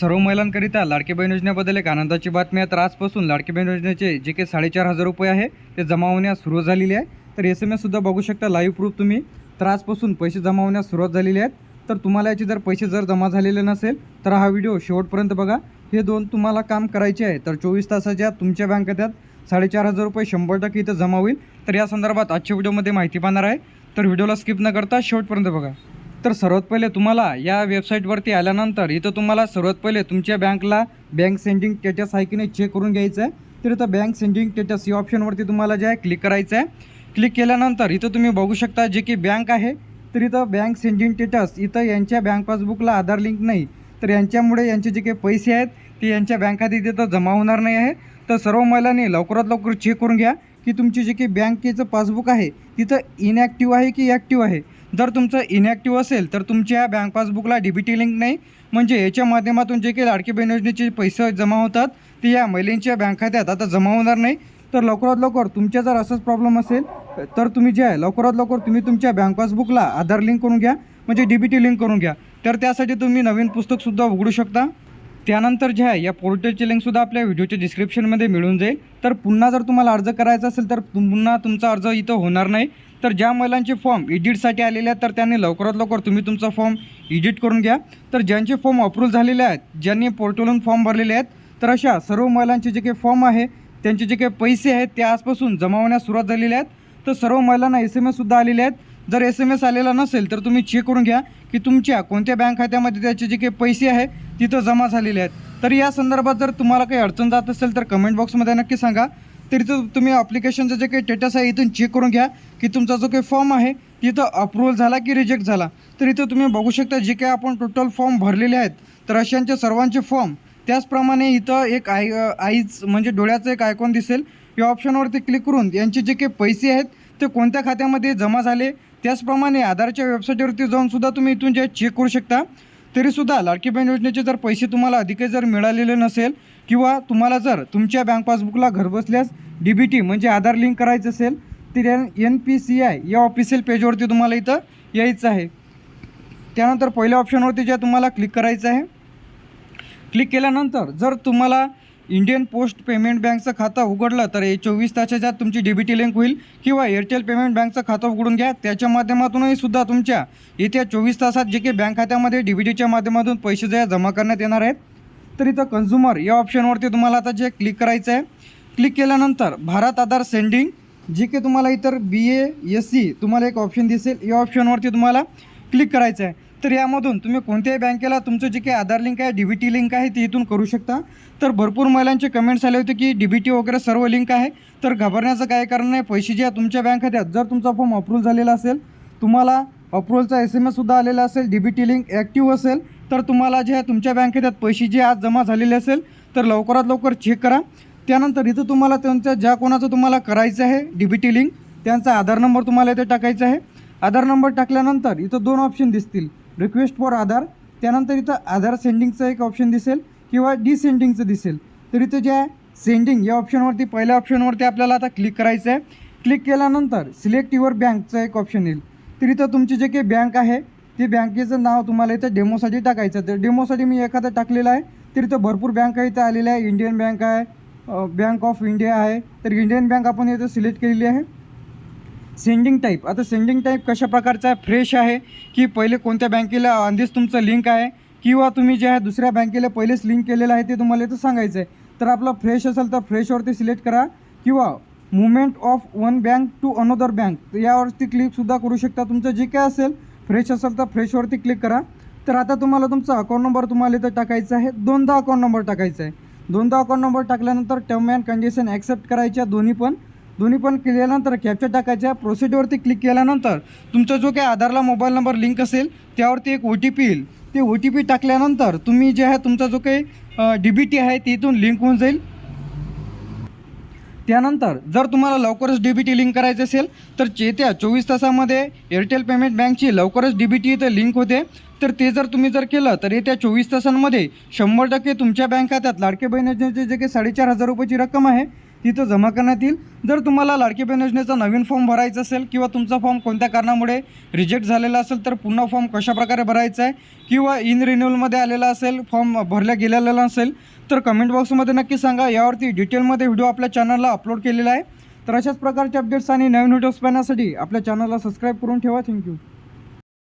सर्व महिलांकरिता लाडकी बहीण योजनेबद्दल एक आनंदाची बातमी आहे. तर आजपासून लाडकी बहीण योजनेचे जे काही साडेचार हजार रुपये आहे ते जमा होण्यास सुरुवात झालेली आहे. तर एस एम एससुद्धा बघू शकता लाईव्ह प्रूफ तुम्ही. तर आजपासून पैसे जमा होण्यास सुरुवात झालेली आहेत तर तुम्हाला याचे जर पैसे जर जमा झालेले नसेल तर हा व्हिडिओ शेवटपर्यंत बघा. हे दोन तुम्हाला काम करायचे आहे. तर चोवीस तासाच्या तुमच्या बँक खात्यात साडेचार हजार रुपये शंभर टक्के इथं जमा होईल. तर या संदर्भात आजच्या व्हिडिओमध्ये माहिती पाहणार आहे. तर व्हिडिओला स्किप न करता शेवटपर्यंत बघा. तर सर्वात पहिले तुम्हाला या वेबसाईटवरती आल्यानंतर इथं तुम्हाला सर्वात पहिले तुमच्या बँकला बँक सेंडिंग स्टेटस आहे की नाही चेक करून घ्यायचं आहे. तर इथं बँक सेंडिंग स्टेटस या ऑप्शनवरती तुम्हाला जे आहे क्लिक करायचं आहे. क्लिक केल्यानंतर इथं तुम्ही बघू शकता जे की बँक आहे. तर इथं बँक सेंडिंग स्टेटस इथं यांच्या बँक पासबुकला आधार लिंक नाही. तर यांच्यामुळे यांचे जे काही पैसे आहेत ते यांच्या बँक खात्यात इथं जमा होणार नाही आहे. तर सर्व महिलांनी लवकरात लवकर चेक करून घ्या. की तुमची जे की बँकेचं पासबुक आहे तिथं इनॅक्टिव्ह आहे की ॲक्टिव्ह आहे? जर तुमचं इनॲक्टिव्ह असेल तर तुमच्या बँक पासबुकला डी बी टी लिंक नाही. म्हणजे याच्या माध्यमातून जे काही लाडकी बहीण योजनेचे पैसे जमा होतात ते या महिलांच्या बँक खात्यात आता जमा होणार नाही. तर लवकरात लवकर तुमच्या जर असंच प्रॉब्लेम असेल तर तुम्ही जे आहे लवकरात लवकर तुम्ही तुमच्या बँक पासबुकला आधार लिंक करून घ्या. म्हणजे डी बी टी लिंक करून घ्या. तर त्यासाठी तुम्ही नवीन पुस्तकसुद्धा उघडू शकता. त्यानंतर जे आहे या पोर्टलची लिंकसुद्धा आपल्या व्हिडिओच्या डिस्क्रिप्शनमध्ये मिळून जाईल. तर पुन्हा जर तुम्हाला अर्ज करायचा असेल तर पुन्हा तुमचा अर्ज इथं होणार नाही. तर ज्या महिलांचे फॉर्म इडिटसाठी आलेले आहेत तर त्यांनी लवकरात लवकर तुम्ही तुमचा फॉर्म इडिट करून घ्या. तर ज्यांचे फॉर्म अप्रूव्ह झालेले आहेत ज्यांनी पोर्टलहून फॉर्म भरलेले आहेत तर अशा सर्व महिलांचे जे काही फॉर्म आहे त्यांचे जे काही पैसे आहेत ते आजपासून जमा होण्यास सुरुवात झालेली आहेत. तर सर्व महिलांना एस एम एससुद्धा आलेले आहेत. जर एस एम एस आलेला नसेल तर तुम्ही चेक करून घ्या की तुमच्या कोणत्या बँक खात्यामध्ये त्याचे जे काही पैसे आहे तिथं जमा झालेले आहेत. तर या संदर्भात जर तुम्हाला काही अडचण जात असेल तर कमेंट बॉक्समध्ये नक्की सांगा. तर इथं तुम्ही अप्लिकेशनचं जे काही स्टेटस आहे इथून चेक करून घ्या की तुमचा जो काही फॉर्म आहे तिथं अप्रुव्हल झाला की रिजेक्ट झाला. तर इथं तुम्ही बघू शकता जे काही आपण टोटल फॉर्म भरलेले आहेत तर अशांचे सर्वांचे फॉर्म त्याचप्रमाणे इथं एक आय आईज म्हणजे डोळ्याचं एक आयकॉन दिसेल. या ऑप्शनवरती क्लिक करून यांचे जे काही पैसे आहेत ते कोणत्या खात्यामध्ये जमा झाले? त्याचप्रमाणे आधारच्या वेबसाईटवरती जाऊन सुद्धा तुम्ही इथून जे चेक करू शकता. तरीसुद्धा लाडकी बहीण योजनेचे जर पैसे तुम्हाला अधिकही जर मिळालेले नसेल किंवा तुम्हाला जर तुमच्या बँक पासबुकला घरबसल्यास डी बी टी म्हणजे आधार लिंक करायचं असेल तर N N P C I या ऑफिशियल पेजवरती तुम्हाला इथं यायचं आहे. त्यानंतर पहिल्या ऑप्शनवरती जे तुम्हाला क्लिक करायचं आहे क्लिक केल्यानंतर जर तुम्हाला इंडियन पोस्ट पेमेंट बँकचं खातं उघडलं तर हे चोवीस तासाच्या तुमची डी बी टी लिंक होईल किंवा एअरटेल पेमेंट बँकचं खातं उघडून घ्या. त्याच्या माध्यमातूनही सुद्धा तुमच्या येत्या चोवीस तासात जे काही बँक खात्यामध्ये डी बी टीच्या माध्यमातून पैसे जे जमा करण्यात येणार आहेत. तर इथं कन्झ्युमर या ऑप्शनवरती तुम्हाला आता जे क्लिक करायचं आहे क्लिक केल्यानंतर भारत आधार सेंडिंग जे काही तुम्हाला इतर बी ए एस सी तुम्हाला एक ऑप्शन दिसेल. या ऑप्शनवरती तुम्हाला क्लिक करायचं आहे तर यामधून तुम्ही कोणत्याही बँकेला तुमचं जे काही आधार लिंक आहे डी बी टी लिंक आहे ती इथून करू शकता. तर भरपूर महिलांचे कमेंट्स आले होते की डी बी टी वगैरे सर्व लिंक आहे. तर घाबरण्याचं काय कारण नाही. पैसे जे आहे तुमच्या बँक खात्यात जर तुमचा फॉर्म अप्रूव्ह झालेला असेल तुम्हाला अप्रूव्हलचा एस एम एससुद्धा आलेला असेल D B T link active असेल तर तुम्हाला जे आहे तुमच्या बँक खात्यात पैसे जे आज जमा झालेले असेल तर लवकरात लवकर चेक करा. त्यानंतर इथं तुम्हाला त्यांच्या ज्या कोणाचं तुम्हाला करायचं आहे डी बी टी लिंक त्यांचा आधार नंबर तुम्हाला इथे टाकायचा आहे. आधार नंबर टाकल्यानंतर इथं दोन ऑप्शन दिसतील. रिक्वेस्ट फॉर आधार त्यानंतर इथं आधार सेंडिंगचं एक ऑप्शन दिसेल किंवा डिसेंडिंगचं दिसेल. तर इथं जे आहे सेंडिंग या ऑप्शनवरती पहिल्या ऑप्शनवरती आपल्याला आता क्लिक करायचं आहे. क्लिक केल्यानंतर सिलेक्ट युअर बँकचं एक ऑप्शन येईल. तर इथं तुमची जे काही बँक आहे ते बँकेचं नाव तुम्हाला इथं डेमोसाठी टाकायचं तर डेमोसाठी मी एखादं टाकलेलं आहे तर इथं भरपूर बँका इथं आलेल्या आहे. इंडियन बँक आहे बँक ऑफ इंडिया आहे. तर इंडियन बँक आपण इथं सिलेक्ट केलेली आहे. सेंडिंग टाईप आता सेंडिंग टाईप कशा प्रकारचा आहे फ्रेश आहे की पहिले कोणत्या बँकेला आधीच तुमचं लिंक आहे किंवा तुम्ही जे आहे दुसऱ्या बँकेला पहिलेच लिंक केलेलं आहे ते तुम्हाला इथं सांगायचं आहे. तर आपलं फ्रेश असेल तर फ्रेशवरती सिलेक्ट करा किंवा movement of one bank to another bank यावरती क्लिकसुद्धा करू शकता. तुमचं जे काय असेल फ्रेश असेल तर फ्रेशवरती क्लिक करा. तर आता तुम्हाला तुमचा अकाउंट नंबर तुम्हाला इथं टाकायचा आहे. दोनदा अकाउंट नंबर टाकायचा आहे. दोनदा अकाउंट नंबर टाकल्यानंतर टर्म अँड कंडिशन ॲक्सेप्ट करायच्या दोन्ही पण. दोन्ही पण केल्यानंतर कॅप्चर टाकायच्या प्रोसिडरवरती क्लिक केल्यानंतर तुमचा जो काही आधारला मोबाईल नंबर लिंक असेल त्यावरती एक ओ टी पी येईल. ते ओ टी पी टाकल्यानंतर तुम्ही जे आहे तुमचा जो काही डी बी टी आहे ते इथून लिंक होऊन जाईल. त्यानंतर जर तुम्हाला लवकरच डी बी टी लिंक करायचं असेल तर येत्या चोवीस तासामध्ये एअरटेल पेमेंट बँकची लवकरच डी बी टी इथं लिंक होते. तर ते जर तुम्ही जर केलं तर येत्या चोवीस तासांमध्ये शंभर टक्के तुमच्या बँक खात्यात लाडके बहिणीचे जे काही साडेचार हजार रुपयाची रक्कम आहे तिथं जमा करण्यात येईल. जर तुम्हाला लाडकी बहीण योजनेचा नवीन फॉर्म भरायचा असेल किंवा तुमचा फॉर्म कोणत्या कारणामुळे रिजेक्ट झालेला असेल तर पुन्हा फॉर्म कशाप्रकारे भरायचा आहे किंवा इन रिन्युअलमध्ये आलेला असेल फॉर्म भरल्या गेलेला नसेल तर कमेंट बॉक्समध्ये नक्की सांगा. यावरती डिटेलमध्ये व्हिडिओ आपल्या चॅनलला अपलोड केलेला आहे. तर अशाच प्रकारचे अपडेट्स आणि नवीन व्हिडिओज पाहण्यासाठी आपल्या चॅनलला सबस्क्राईब करून ठेवा. थँक्यू